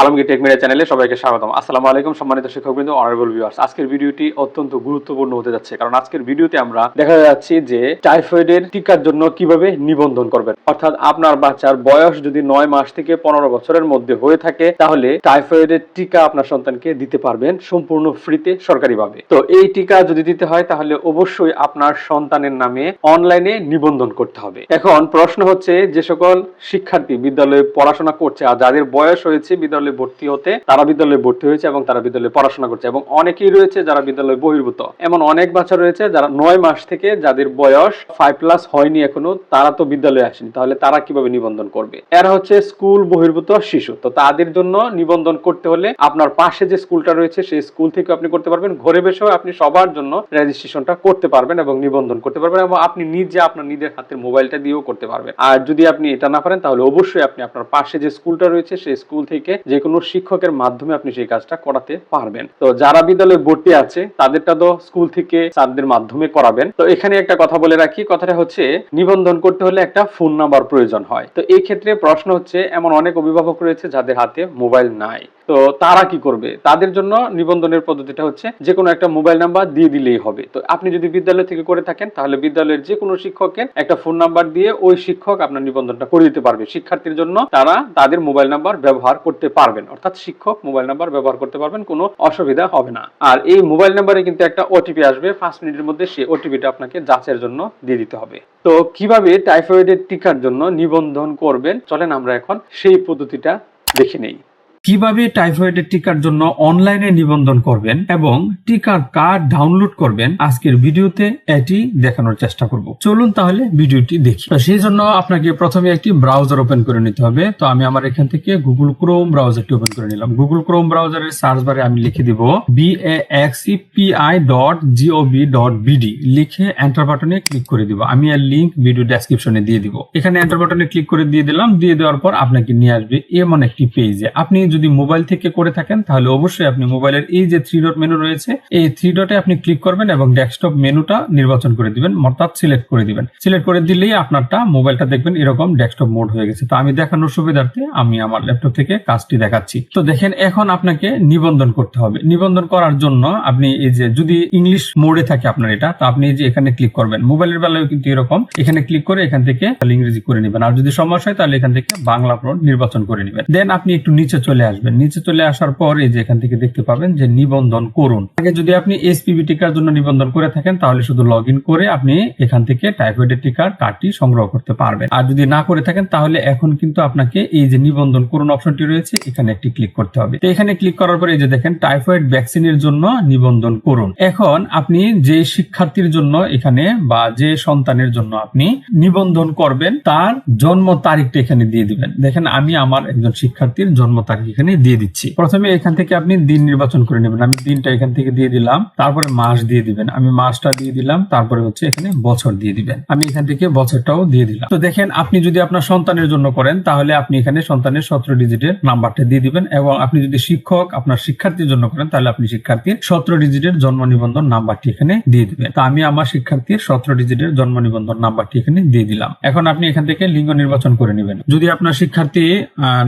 Alamgir take media চ্যানেলে সবাইকে স্বাগতম। আসসালামু আলাইকুম সম্মানিত শিক্ষকবৃন্দ অনারেবল ভিউয়ার্স আজকের ভিডিওটি অত্যন্ত গুরুত্বপূর্ণ হতে যাচ্ছে, কারণ আজকের ভিডিওতে আমরা দেখা যাচ্ছে যে টাইফয়েডের টিকার জন্য কীভাবে নিবন্ধন করবেন। অর্থাৎ আপনার বাচ্চার বয়স যদি নয় মাস থেকে পনেরো বছরের মধ্যে হয়ে থাকে, তাহলে টাইফয়েডের টিকা আপনার সন্তানকে দিতে পারবেন সম্পূর্ণ ফ্রিতে, সরকারিভাবে। তো এই টিকা যদি দিতে হয়, তাহলে অবশ্যই আপনার সন্তানের নামে অনলাইনে নিবন্ধন করতে হবে। এখন প্রশ্ন হচ্ছে, যে সকল শিক্ষার্থী বিদ্যালয়ে পড়াশোনা করছে আর যাদের বয়স হয়েছে বিদ্যালয়ে ভর্তি হতে তারা বিদ্যালয়ে ভর্তি হয়েছে এবং তারা বিদ্যালয়ে পড়াশোনা করছে এবং অনেকেই রয়েছে যারা বিদ্যালয়ে বহির্ভূত। এমন অনেক বাচ্চা রয়েছে যারা নয় মাস থেকে যাদের বয়স ফাইভ প্লাস হয়নি এখনও, তারা তো বিদ্যালয়ে আসেনি। তাহলে তারা কীভাবে নিবন্ধন করবে? এরা হচ্ছে স্কুল বহির্ভূত শিশু। তো তাদের জন্য নিবন্ধন করতে হলে আপনার পাশে যে স্কুলটা রয়েছে, সেই স্কুল থেকে আপনি করতে পারবেন। ঘরে বসেও আপনি সবার জন্য রেজিস্ট্রেশনটা করতে পারবেন এবং নিবন্ধন করতে পারবেন এবং আপনি নিজে আপনার নিজের হাতের মোবাইলটা দিয়েও করতে পারবেন। আর যদি আপনি এটা না পারেন, তাহলে অবশ্যই আপনি আপনার পাশে যে স্কুলটা রয়েছে, সেই স্কুল থেকে যে কোনো শিক্ষকের মাধ্যমে আপনি সেই কাজটা করাতে পারবেন। তো যারা বিদ্যালয়ে ভর্তি আছে, তাদেরটা তো স্কুল থেকে স্যারদের মাধ্যমে করাবেন। তো এখানে একটা কথা বলে রাখি, কথাটা হচ্ছে নিবন্ধন করতে হলে একটা ফোন নাম্বার প্রয়োজন হয়। তো এই ক্ষেত্রে প্রশ্ন হচ্ছে, এমন অনেক অভিভাবক রয়েছে যাদের হাতে মোবাইল নাই। তো তারা কি করবে? তাদের জন্য নিবন্ধনের পদ্ধতিটা হচ্ছে যে কোনো একটা মোবাইল নাম্বার দিয়ে দিলেই হবে। তো আপনি যদি বিদ্যালয় থেকে করে থাকেন, তাহলে বিদ্যালয়ের যে কোনো শিক্ষকের একটা ফোন নাম্বার দিয়ে ওই শিক্ষক আপনার নিবন্ধনটা করে দিতে পারবে। শিক্ষার্থীর জন্য তারা তাদের মোবাইল নাম্বার ব্যবহার করতে পারবেন। অর্থাৎ শিক্ষক মোবাইল নাম্বার ব্যবহার করতে পারবেন, কোনো অসুবিধা হবে না। আর এই মোবাইল নাম্বারে কিন্তু একটা ওটিপি আসবে। পাঁচ মিনিটের মধ্যে সেই ওটিপিটা আপনাকে যাচের জন্য দিয়ে দিতে হবে। তো কীভাবে টাইফয়েডের টিকার জন্য নিবন্ধন করবেন? চলেন আমরা এখন সেই পদ্ধতিটা দেখে নেই। কীভাবে টাইফয়েডের টিকার জন্য অনলাইনে নিবন্ধন করবেন এবং টিকার কার্ড ডাউনলোড করবেন, আজকের ভিডিওতে এটি দেখানোর চেষ্টা করব। চলুন তাহলে ভিডিওটি দেখি। সেই জন্য আপনাকে প্রথমে একটি ব্রাউজার ওপেন করে নিতে হবে। তো আমি আমার এখান থেকে গুগল ক্রোম ব্রাউজারটি ওপেন করে নিলাম। গুগল ক্রোম ব্রাউজারের সার্চ বারে আমি লিখে দিব B X P I dot GOV dot BD লিখে এন্টার বাটনে ক্লিক করে দিব। আমি এর লিংক ভিডিও ডেসক্রিপশনে দিয়ে দিব। এখানে এন্টার বাটনে ক্লিক করে দিয়ে দিলাম। দিয়ে দেওয়ার পর আপনাকে নিয়ে আসবে এমন একটি পেজে আপনি যদি মোবাইল থেকে করে থাকেন, তাহলে অবশ্যই আপনি মোবাইলের এই যে থ্রি ডট মেনু রয়েছে, এই থ্রি ডটে আপনি ক্লিক করবেন এবং ডেস্কটপ মেনুটা নির্বাচন করে দিবেন, অর্থাৎ সিলেক্ট করে দিবেন। সিলেক্ট করে দিলেই আপনারটা মোবাইলটা দেখবেন এরকম ডেস্কটপ মোড হয়ে গেছে। তো আমি দেখানোর সুবিধার্থে আমি আমার ল্যাপটপ থেকে কাজটি দেখাচ্ছি। তো দেখেন, এখন আপনাকে নিবন্ধন করতে হবে। নিবন্ধন করার জন্য আপনি এই যে, যদি ইংলিশ মোডে থাকে আপনার এটা, তো আপনি এই যে এখানে ক্লিক করবেন। মোবাইলের বেলায় কিন্তু এরকম। এখানে ক্লিক করে এখান থেকে ইংরেজি করে নেবেন। আর যদি সমস্যা হয়, তাহলে এখান থেকে বাংলা নির্বাচন করে নেবেন। দেন আপনি একটু নিচে চলে আসবেন। নিচে চলে আসার পর এই যে এখান থেকে দেখতে পাবেন যে নিবন্ধন করুন। আগে যদি আপনি এসপিবি টিকার জন্য নিবন্ধন করে থাকেন, তাহলে শুধু লগ করে আপনি এখান থেকে টাইফয়েডের টিকার কার্ডটি সংগ্রহ করতে পারবেন। আর যদি না করে থাকেন, তাহলে এখন কিন্তু আপনাকে এই যে নিবন্ধন করুন অপশনটি রয়েছে, এখানে একটি ক্লিক করতে হবে। তো এখানে ক্লিক করার পরে এই যে দেখেন, টাইফয়েড ভ্যাকসিনের জন্য নিবন্ধন করুন। এখন আপনি যে শিক্ষার্থীর জন্য এখানে বা যে সন্তানের জন্য আপনি নিবন্ধন করবেন, তার জন্ম তারিখটা এখানে দিয়ে দিবেন। দেখেন, আমি আমার একজন শিক্ষার্থীর জন্ম তারিখ এখানে দিয়ে দিচ্ছি। প্রথমে এখান থেকে আপনি দিন নির্বাচন করে নেবেন। আমি দিনটা এখান থেকে দিয়ে দিলাম, তারপরে মাস দিয়ে দিবেন। আমি মাসটা দিয়ে দিলাম, তারপরে হচ্ছে এখানে বছর দিয়ে দিবেন। আমি এখান থেকে বছরটাও দিয়ে দিলাম। তো দেখেন, আপনি যদি আপনার সন্তানের জন্য করেন, তাহলে আপনি এখানে সন্তানের সতেরো ডিজিটের নাম্বারটা দিয়ে দিবেন এবং আপনি যদি শিক্ষক আপনার শিক্ষার্থীর জন্য করেন, তাহলে আপনি শিক্ষার্থীর সতেরো ডিজিটের জন্ম নিবন্ধন নাম্বারটি এখানে দিয়ে দিবেন। তো আমি আমার শিক্ষার্থীর সতেরো ডিজিটের জন্ম নিবন্ধন নাম্বারটি এখানে দিয়ে দিলাম। এখন আপনি এখান থেকে লিঙ্গ নির্বাচন করে নেবেন। যদি আপনার শিক্ষার্থী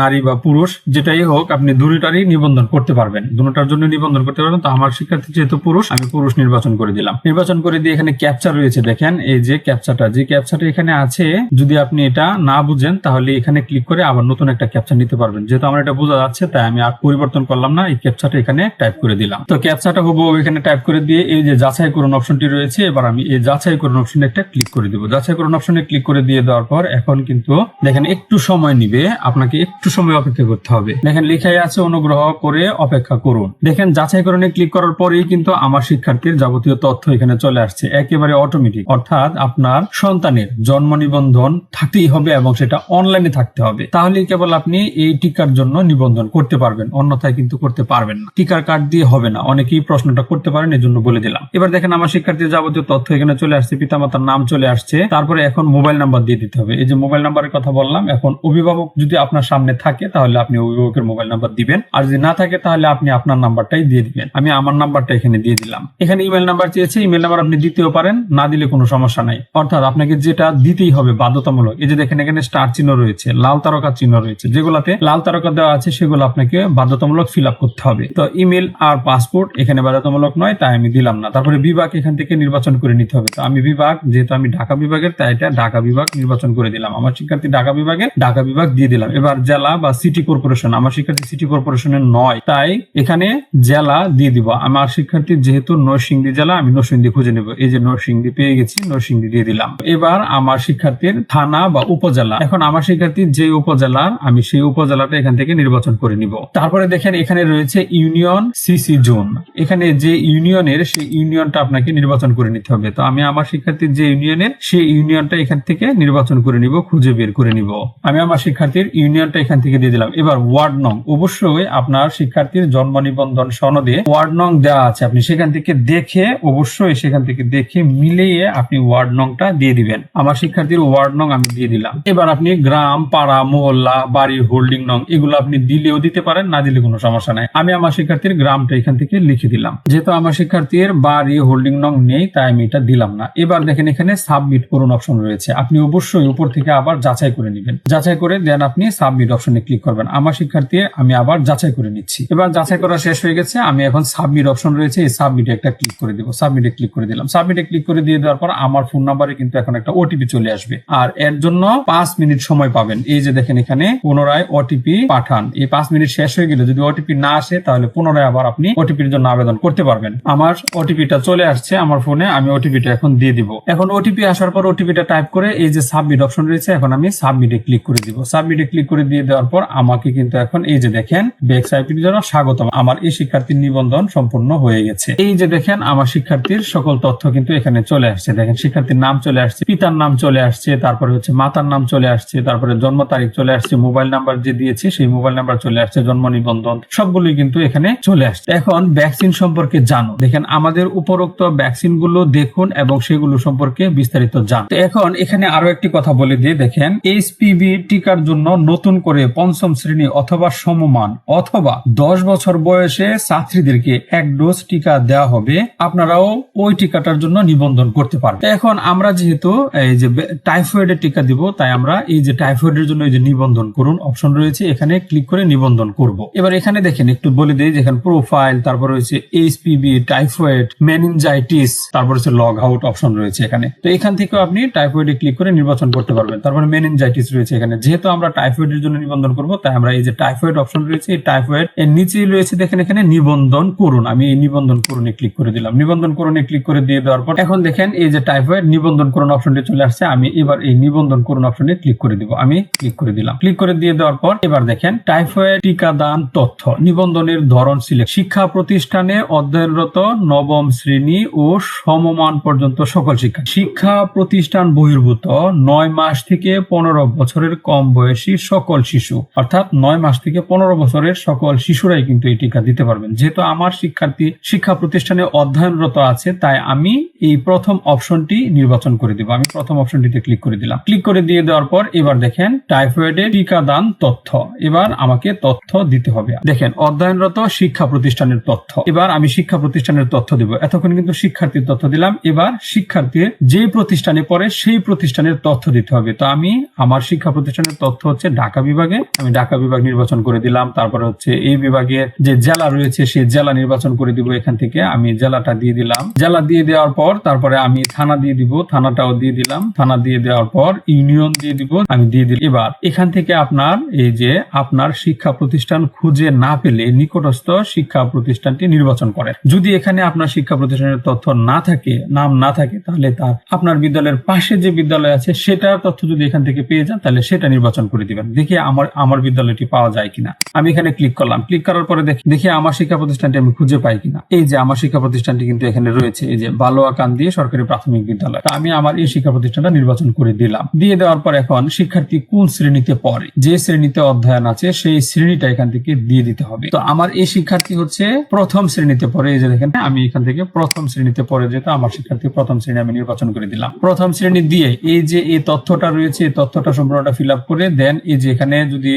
নারী বা পুরুষ, যেটাই হোক, আপনি দুটারই নিবন্ধন করতে পারবেন। দুটার জন্য নিবন্ধন করতে পারবেন। তো আমার শিক্ষার্থী যেহেতু পুরুষ, আমি পুরুষ নির্বাচন করে দিলাম। নির্বাচন করে দিয়ে এখানে ক্যাপচার রয়েছে, দেখেন। এই যে ক্যাপচাটা যে ক্যাপচাটা এখানে আছে, যদি আপনি এটা না বুঝেন, তাহলে এখানে ক্লিক করে আবার নতুন একটা ক্যাপচা নিতে পারবেন। যেহেতু আমার এটা বোঝা যাচ্ছে, তাই আমি আর পরিবর্তন করলাম না, এই ক্যাপচাটা এখানে টাইপ করে দিলাম। তো ক্যাপচাটা হব এখানে টাইপ করে দিয়ে এই যে যাচাই করুন অপশনটি রয়েছে, এবার আমি এই যাচাই করুন অপশনে একটা ক্লিক করে দিব। যাচাই করুন অপশনে ক্লিক করে দিয়ে দেওয়ার পর, এখন কিন্তু দেখেন একটু সময় নিবে, আপনাকে একটু সময় অপেক্ষা করতে হবে। দেখেন, লেখাই আছে অনুগ্রহ করে অপেক্ষা করুন। দেখেন, যাচাই করণে ক্লিক করার পরেই কিন্তু আমার শিক্ষার্থীর যাবতীয় তথ্য এখানে চলে আসছে। একেবারে অটোমেটিক অর্থাৎ আপনার সন্তানের জন্ম নিবন্ধন থাকতেই হবে এবং সেটা অনলাইনে থাকতে হবে। তাহলে কেবল আপনি এই টিকার জন্য নিবন্ধন করতে পারবেন। অন্যথায় কিন্তু করতে পারবেন না। টিকার কার্ড দিয়ে হবে না। অনেকেই প্রশ্নটা করতে পারেন এই জন্য বলে দিলাম। এবার দেখেন, আমার শিক্ষার্থীর যাবতীয় তথ্য এখানে চলে আসছে। পিতামাতার নাম চলে আসছে। তারপরে এখন মোবাইল নাম্বার দিয়ে দিতে হবে। এই যে মোবাইল নাম্বারের কথা বললাম, এখন অভিভাবক যদি আপনার সামনে থাকে, তাহলে আপনি অভিভাবকের মোবাইল নাম্বার দিবেন। আর যদি না থাকে, তাহলে আপনি আপনার নাম্বারটাই দিয়ে দিবেন। আমি আমার নাম্বারটা এখানে দিয়ে দিলাম। এখানে ইমেল নাম্বার চেয়েছে ইমেল নাম্বার আপনি দিতেও পারেন, না দিলে কোনো সমস্যা নাই। অর্থাৎ আপনাকে যেটা দিতেই হবে বাধ্যতামূলক, এই যে দেখেন এখানে স্টার চিহ্ন রয়েছে, লাল তারকা চিহ্ন রয়েছে, যেগুলাতে লাল তারকা দেওয়া আছে, সেগুলো আপনাকে বাধ্যতামূলক ফিল আপ করতে হবে। তো ইমেল আর পাসপোর্ট এখানে বাধ্যতামূলক নয়, তাই আমি দিলাম না। তারপরে বিভাগ এখান থেকে নির্বাচন করে নিতে হবে। তো আমি বিভাগ, যেহেতু আমি ঢাকা বিভাগের, তাই এটা ঢাকা বিভাগ নির্বাচন করে দিলাম। আমার শিক্ষার্থী ঢাকা বিভাগের ঢাকা বিভাগ দিয়ে দিলাম। এবার জেলা বা সিটি কর্পোরেশন আমার শিক্ষার্থী সিটি কর্পোরেশনের নয়। তাই এখানে জেলা দিয়ে দিব। আমার শিক্ষার্থী যেহেতু নরসিংদী জেলা, আমি নরসিংদী খুঁজে নেব। এই যে নরসিংদী পেয়ে গেছি, নরসিংদী দিয়ে দিলাম। এবার আমার শিক্ষার্থীর থানা বা উপজেলা। এখন আমার শিক্ষার্থীর যে উপজেলা, আমি সেই উপজেলাটা এখান থেকে নির্বাচন করে নিব। তারপরে দেখেন, এখানে রয়েছে ইউনিয়ন সিসি জোন। এখানে যে ইউনিয়নের, সেই ইউনিয়নটা আপনাকে নির্বাচন করে নিতে হবে। তো আমি আমার শিক্ষার্থীর যে ইউনিয়নের, সেই ইউনিয়নটা এখান থেকে নির্বাচন করে নিব, খুঁজে বের করে নিব। আমি আমার শিক্ষার্থীর ইউনিয়নটা এখান থেকে দিয়ে দিলাম। এবার ওয়ার্ড নং, অবশ্যই আপনার শিক্ষার্থীর জন্ম নিবন্ধন সনদে ওয়ার্ড নং দেওয়া আছে। আপনি সেখান থেকে দেখে, অবশ্যই সেখান থেকে দেখে মিলিয়ে আপনি ওয়ার্ড নংটা দিয়ে দিবেন। আমার শিক্ষার্থীর ওয়ার্ড নং আমি দিয়ে দিলাম। এবার আপনি গ্রাম, পাড়া, মহল্লা, বাড়ি, হোল্ডিং নং, এগুলো আপনি দিলেও দিতে পারেন, না দিলে কোনো সমস্যা নাই। আমি আমার শিক্ষার্থীর গ্রামটা এখান থেকে লিখে দিলাম। যেহেতু আমার শিক্ষার্থীর বাড়ি, হোল্ডিং নং নেই, তাই আমি এটা দিলাম না। এবার দেখেন এখানে সাবমিট করুন অপশন রয়েছে। আপনি অবশ্যই উপর থেকে আবার যাচাই করে নেবেন। যাচাই করে দেন আপনি সাবমিট অপশনে ক্লিক করবেন। আমার শিক্ষার্থী আমি আবার যাচাই করে নিচ্ছি। এবার যাচাই করা শেষ হয়ে গেছে, আমি এখন সাবমিট অপশন রয়েছে, এই সাবমিটে একটা ক্লিক করে দিব সাবমিটে ক্লিক করে দিলাম। সাবমিটে ক্লিক করে দিয়ে দেওয়ার পর আমার ফোন নাম্বারে কিন্তু এখন একটা ওটিপি চলে আসবে। আর এর জন্য পাঁচ মিনিট সময় পাবেন। এই যে দেখেন এখানে পুনরায় ওটিপি পাঠান। এই পাঁচ মিনিট শেষ হয়ে গেলে যদি ওটিপি না আসে, তাহলে পুনরায় আবার আপনি ওটিপির জন্য আবেদন করতে পারবেন। আমার ওটিপিটা চলে আসছে আমার ফোনে আমি ওটিপিটা এখন দিয়ে দিব। এখন ওটিপি আসার পর ওটিপিটা টাইপ করে এই যে সাবমিট অপশন রয়েছে, এখন আমি সাবমিটে ক্লিক করে দিব। সাবমিটে ক্লিক করে দিয়ে দেওয়ার পর আমাকে কিন্তু এখন এই যে দেখেন বেক্সাইপির জন্য স্বাগতম। আমার এই শিক্ষার্থীর নিবন্ধন সম্পূর্ণ হয়ে গেছে। এই যে দেখেন, আমার শিক্ষার্থীর সকল তথ্য কিন্তু এখানে চলে আসছে। দেখেন, শিক্ষার্থীর নাম চলে আসছে, পিতার নাম চলে আসছে, তারপরে হচ্ছে মাতার নাম চলে আসছে, তারপরে জন্ম তারিখ চলে আসছে, মোবাইল নাম্বার যে দিয়েছি, সেই মোবাইল নাম্বার চলে আসছে, জন্ম নিবন্ধন, সবগুলোই কিন্তু এখানে চলে আসছে। এখন ভ্যাকসিন সম্পর্কে জানো। দেখেন, আমাদের উপরোক্ত ভ্যাকসিনগুলো দেখুন এবং সেগুলো সম্পর্কে বিস্তারিত জান। এখন এখানে আরও একটি কথা বলে দিয়ে দেখেন, এইচপিভি টিকার জন্য নতুন করে পঞ্চম শ্রেণি অথবা সমমান অথবা দশ বছর বয়সে ছাত্রীদেরকে এক ডোজ টিকা দেওয়া হবে, আপনারাও ওই টিকাটার জন্য নিবন্ধন করতে পারবেন। এখন আমরা যেহেতু এই যে টাইফয়েডের টিকা দিব, তাই আমরা এই যে টাইফয়েডের জন্য এই যে নিবন্ধন করুন অপশন রয়েছে, এখানে ক্লিক করে নিবন্ধন করব। এবার এখানে দেখেন, একটু বলে দিই, যেখানে প্রোফাইল, তারপর রয়েছে এইচপিভি, টাইফয়েড, মেনিনজাইটিস, তারপর হচ্ছে লগ আউট অপশন রয়েছে এখানে। তো এখান থেকেও আপনি টাইফয়েডে ক্লিক করে নির্বাচন করতে পারবেন। তারপরে মেনিনজাইটিস রয়েছে এখানে। যেহেতু আমরা টাইফয়েডের জন্য নিবন্ধন করব, তাই আমরা এই যে টাইফয়েড অপশন রয়েছে, এই টাইফয়েড এর নিচেই রয়েছে দেখেন এখানে নিবন্ধন করুন। আমি এই নিবন্ধন করুনে ক্লিক করে দিলাম। নিবন্ধন করুনে ক্লিক করে দিয়ে দেওয়ার পর এখন দেখেন এই যে টাইফয়েড নিবন্ধন করুন অপশনটি চলে আসছে। আমি এবার এই নিবন্ধন করুন অপশনে ক্লিক করে দিব। আমি ক্লিক করে দিলাম। ক্লিক করে দিয়ে দেওয়ার পর এবার দেখেন টাইফয়েড টিকাদান তথ্য। নিবন্ধনের ধরন সিলেক্ট শিক্ষা প্রতিষ্ঠানে অধ্যয়নরত নবম শ্রেণি ও সমমান পর্যন্ত সকল শিক্ষা। শিক্ষা প্রতিষ্ঠান বহির্ভূত। নয় মাস থেকে পনেরো বছরের কম বয়সী সকল শিশু। অর্থাৎ নয় মাস থেকে পনেরো বছরের সকল শিশুরাই কিন্তু এই টিকা দিতে পারবেন। যেহেতু আমার শিক্ষার্থী শিক্ষা প্রতিষ্ঠানে অধ্যয়নরত আছে, তাই আমি এই প্রথম অপশনটি নির্বাচন করে দিব। আমি প্রথম অপশনটিতে ক্লিক করে দিলাম। ক্লিক করে দিয়ে দেওয়ার পর এবার দেখেন টাইফয়েডের টিকাদান তথ্য। এবার আমাকে তথ্য দিতে হবে। দেখেন, অধ্যয়নরত শিক্ষা প্রতিষ্ঠানের তথ্য। এবার আমি শিক্ষা প্রতিষ্ঠানের তথ্য দিব। এতক্ষণ কিন্তু শিক্ষার্থীর তথ্য দিলাম। এবার শিক্ষার্থীর যে প্রতিষ্ঠানে পড়ে সেই প্রতিষ্ঠানের তথ্য দিতে হবে। তো আমি, আমার শিক্ষা প্রতিষ্ঠানের তথ্য হচ্ছে ঢাকা বিভাগে। আমি ঢাকা বিভাগ নির্বাচন করে দিলাম। তারপরে হচ্ছে এই বিভাগের যে জেলা রয়েছে, সেই জেলা নির্বাচন করে দিব এখান থেকে। আমি জেলাটা দিয়ে দিলাম। জেলা দিয়ে দেওয়ার পর তারপরে আমি থানা দিয়ে দিব। থানাটাও দিয়ে দিলাম। থানা দিয়ে দেওয়ার পর ইউনিয়ন দিয়ে দিব। আমি দিয়ে দিলাম। এবার এখান থেকে আপনার এই যে আপনার শিক্ষা প্রতিষ্ঠান খুঁজে না পেলে নিকটস্থ শিক্ষা প্রতিষ্ঠানটি নির্বাচন করেন। যদি এখানে আপনার শিক্ষা প্রতিষ্ঠানের তথ্য না থাকে, নাম না থাকে, তাহলে তার আপনার বিদ্যালয়ের পাশে যে বিদ্যালয় আছে, সেটার তথ্য যদি এখান থেকে পেয়ে যান, তাহলে সেটা নির্বাচন করে দিবেন। দেখি আমার আমার বিদ্যালয়টি পাওয়া যায় কিনা? আমি এখানে ক্লিক করলাম। ক্লিক করার পরে দেখি আমার শিক্ষা প্রতিষ্ঠানটি আমি খুঁজে পাই কিনা। এই যে আমার শিক্ষা প্রতিষ্ঠানটি কিন্তু এখানে রয়েছে, এই যে বালোয়াকান্দি সরকারি প্রাথমিক বিদ্যালয়। আমি আমার এই শিক্ষা প্রতিষ্ঠানটা নির্বাচন করে দিলাম। দিয়ে দেওয়ার পর এখন শিক্ষার্থী কোন শ্রেণীতে পড়ে? যে শ্রেণীতে অধ্যয়ন আছে, সেই শ্রেণীটা এখান থেকে দিয়ে দিতে হবে। তো আমার এই শিক্ষার্থী হচ্ছে প্রথম শ্রেণীতে পড়ে। এই যে দেখেন, আমি এখান থেকে প্রথম শ্রেণীতে পড়ে যেহেতু আমার শিক্ষার্থী প্রথম শ্রেণি আমি নির্বাচন করে দিলাম। প্রথম শ্রেণি দিয়ে এই যে এই তথ্যটা রয়েছে, এই তথ্যটা সম্পূর্ণটা ফিল আপ করে দেন। এই যে এখানে যদি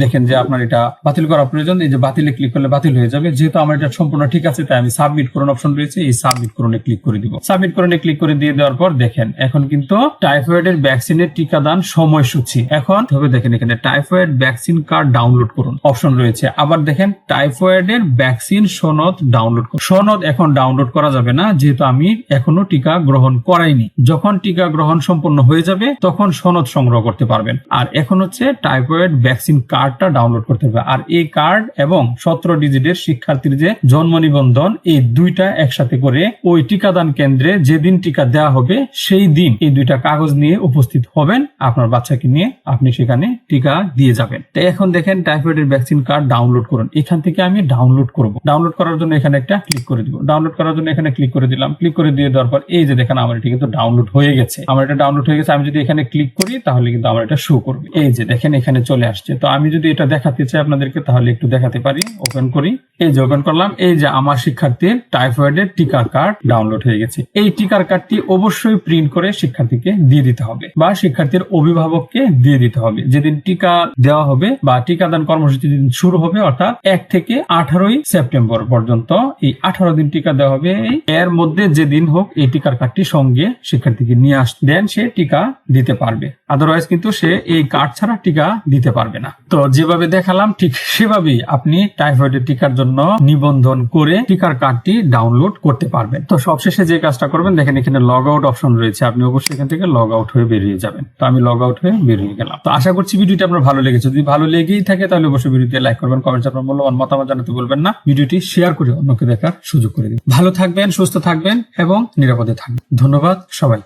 দেখেন যে আপনার আপনার এটা বাতিল করা প্রয়োজন। এই যে বাতিলে ক্লিক করলে বাতিল হয়ে যাবে। যেহেতু আমার এটা সম্পূর্ণ ঠিক আছে, তাই আমি সাবমিট করুন অপশন রয়েছে। এই সাবমিট করুনে ক্লিক করে দিব। সাবমিট করুনে ক্লিক করে দিয়ে দেওয়ার পর দেখেন, এখন কিন্তু টাইফয়েডের ভ্যাকসিনের টিকাদান সময়সূচি। এখন তবে দেখেন এখানে টাইফয়েড ভ্যাকসিন কার্ড ডাউনলোড করুন। অপশন রয়েছে। আবার দেখেন টাইফয়েডের ভ্যাকসিন সনদ ডাউনলোড করুন। সনদ এখন ডাউনলোড করা যাবে না, যেহেতু আমি এখনও টিকা গ্রহণ করাইনি। যখন টিকা গ্রহণ সম্পূর্ণ হয়ে যাবে, তখন সনদ সংগ্রহ করতে পারবেন। আর এখন হচ্ছে টাইফয়েড ভ্যাকসিন কার্ডটা ডাউনলোড করতে হবে। আর এই কার্ড এবং সতেরো ডিজিটের শিক্ষার্থীর যে জন্ম নিবন্ধন, এই দুইটা একসাথে করে ওই টিকাদান কেন্দ্রে যেদিন টিকা দেওয়া হবে, সেই দিন এই দুইটা কাগজ নিয়ে উপস্থিত হবেন। আপনার বাচ্চাকে নিয়ে আপনি সেখানে টিকা দিয়ে যাবেন। তো এখন দেখেন টাইফয়েডের ভ্যাকসিন কার্ড ডাউনলোড করুন। এখান থেকে আমি ডাউনলোড করব। ডাউনলোড করার জন্য এখানে একটা ক্লিক করে দিব। ডাউনলোড করার জন্য এখানে ক্লিক করে দিলাম। ক্লিক করে দিয়ে দেওয়ার পর এই যে দেখেন আমার এটি কিন্তু ডাউনলোড হয়ে গেছে। আমার এটা ডাউনলোড হয়ে গেছে। আমি যদি এখানে ক্লিক করি, তাহলে কিন্তু আমার এটা শো করবে। এই যে দেখেন এখানে চলে আসছে। তো আমি যদি এটা দেখাতে চাই আপনাদেরকে, তাহলে একটু দেখাতে পারি। ওপেন করি। এই যে ওপেন করলাম, এই যে আমার শিক্ষার্থীর টাইফয়েডের টিকার কার্ড ডাউনলোড হয়ে গেছে। এই টিকার কার্ডটি অবশ্যই প্রিন্ট করে শিক্ষার্থীকে দিয়ে দিতে হবে বা শিক্ষার্থীর অভিভাবককে দিয়ে দিতে হবে। যেদিন টিকা দেওয়া হবে বা টিকাদান কর্মসূচি যেদিন শুরু হবে, অর্থাৎ এক থেকে আঠারোই সেপ্টেম্বর পর্যন্ত এই আঠারো দিন টিকা দেওয়া হবে। এর মধ্যে যে দিন হোক এই টিকার কার্ডটি সঙ্গে শিক্ষার্থীকে নিয়ে আস, দেন সে টিকা দিতে পারবে। আদারওয়াইজ কিন্তু সে এই কার্ড ছাড়া টিকা দিতে পারবে না। তো যেভাবে দেখালাম, ঠিক সেভাবেই আপনি টাইফয়েডের টিকার জন্য নিবন্ধন করে টিকার কার্ডটি ডাউনলোড করতে পারবেন। তো সবশেষে যে কাজটা করবেন, দেখেন এখানে লগ আউট অপশন রয়েছে। আপনি অবশ্যই এখান থেকে লগ আউট হয়ে বেরিয়ে যাবেন। তো আমি লগ আউট হয়ে বেরিয়ে গেলাম। তো আশা করছি ভিডিওটি আপনার ভালো লেগেছে। যদি ভালো লেগেই থাকে, তাহলে অবশ্যই ভিডিওতে লাইক করবেন কমেন্টস আপনার মূল্যবান মতামত জানাতে বলবেন না। ভিডিওটি শেয়ার করে অন্যকে দেখার সুযোগ করে দিন। ভালো থাকবেন, সুস্থ থাকবেন এবং নিরাপদে থাকবেন। ধন্যবাদ সবাইকে।